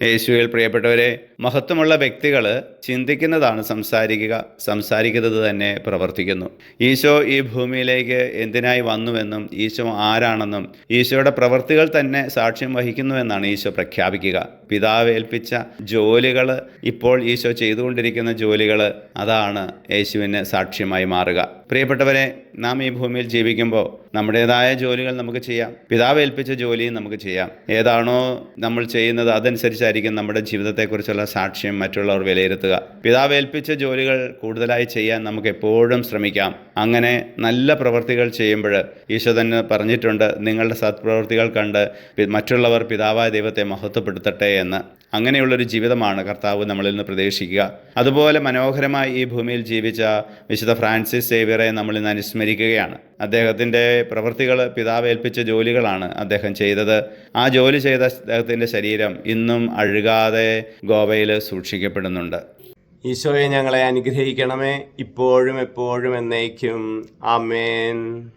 യേശുവിൽ പ്രിയപ്പെട്ടവരെ മഹത്വമുള്ള വ്യക്തികൾ ചിന്തിക്കുന്നതാണ് സംസാരിക്കുക സംസാരിക്കുന്നത് തന്നെ പ്രവർത്തിക്കുന്നു. ഈശോ ഈ ഭൂമിയിലേക്ക് എന്തിനായി വന്നുവെന്നും ഈശോ ആരാണെന്നും ഈശോയുടെ പ്രവൃത്തികൾ തന്നെ സാക്ഷ്യം വഹിക്കുന്നുവെന്നാണ് ഈശോ പ്രഖ്യാപിക്കുക. പിതാവ് ഏൽപ്പിച്ച ജോലികൾ ഇപ്പോൾ ഈശോ ചെയ്തുകൊണ്ടിരിക്കുന്ന ജോലികൾ അതാണ് യേശുവിന് സാക്ഷ്യമായി മാറുക. പ്രിയപ്പെട്ടവരെ നാം ഈ ഭൂമിയിൽ ജീവിക്കുമ്പോൾ നമ്മുടേതായ ജോലികൾ നമുക്ക് ചെയ്യാം. പിതാവ് ഏൽപ്പിച്ച ജോലിയും നമുക്ക് ചെയ്യാം. ഏതാണോ നമ്മൾ ചെയ്യുന്നത് അതനുസരിച്ചായിരിക്കും നമ്മുടെ ജീവിതത്തെക്കുറിച്ചുള്ള സാക്ഷ്യം മറ്റുള്ളവർ വിലയിരുത്തുക. പിതാവ് ഏൽപ്പിച്ച ജോലികൾ കൂടുതലായി ചെയ്യാൻ നമുക്ക് എപ്പോഴും ശ്രമിക്കാം. അങ്ങനെ നല്ല പ്രവൃത്തികൾ ചെയ്യുമ്പോൾ ഈശോ തന്നെ പറഞ്ഞിട്ടുണ്ട് നിങ്ങളുടെ സത്പ്രവൃത്തികൾ കണ്ട് മറ്റുള്ളവർ പിതാവായ ദൈവത്തെ മഹത്വപ്പെടുത്തട്ടെ എന്ന്. അങ്ങനെയുള്ളൊരു ജീവിതമാണ് കർത്താവ് നമ്മളിൽ നിന്ന് പ്രതീക്ഷിക്കുക. അതുപോലെ മനോഹരമായി ഈ ഭൂമിയിൽ ജീവിച്ച വിശുദ്ധ ഫ്രാൻസിസ് സേവിയറെ നമ്മൾ ഇന്ന് അനുസ്മരിക്കുകയാണ്. അദ്ദേഹത്തിന്റെ പ്രവൃത്തികൾ പിതാവ് ഏൽപ്പിച്ച ജോലികളാണ് അദ്ദേഹം ചെയ്തത്. ആ ജോലി ചെയ്ത അദ്ദേഹത്തിന്റെ ശരീരം ഇന്നും അഴുകാതെ ഗോവയിൽ സൂക്ഷിക്കപ്പെടുന്നുണ്ട്. ഈശോയെ ഞങ്ങളെ അനുഗ്രഹിക്കണമേ. ഇപ്പോഴും എപ്പോഴും എന്നേക്കും. ആമേൻ.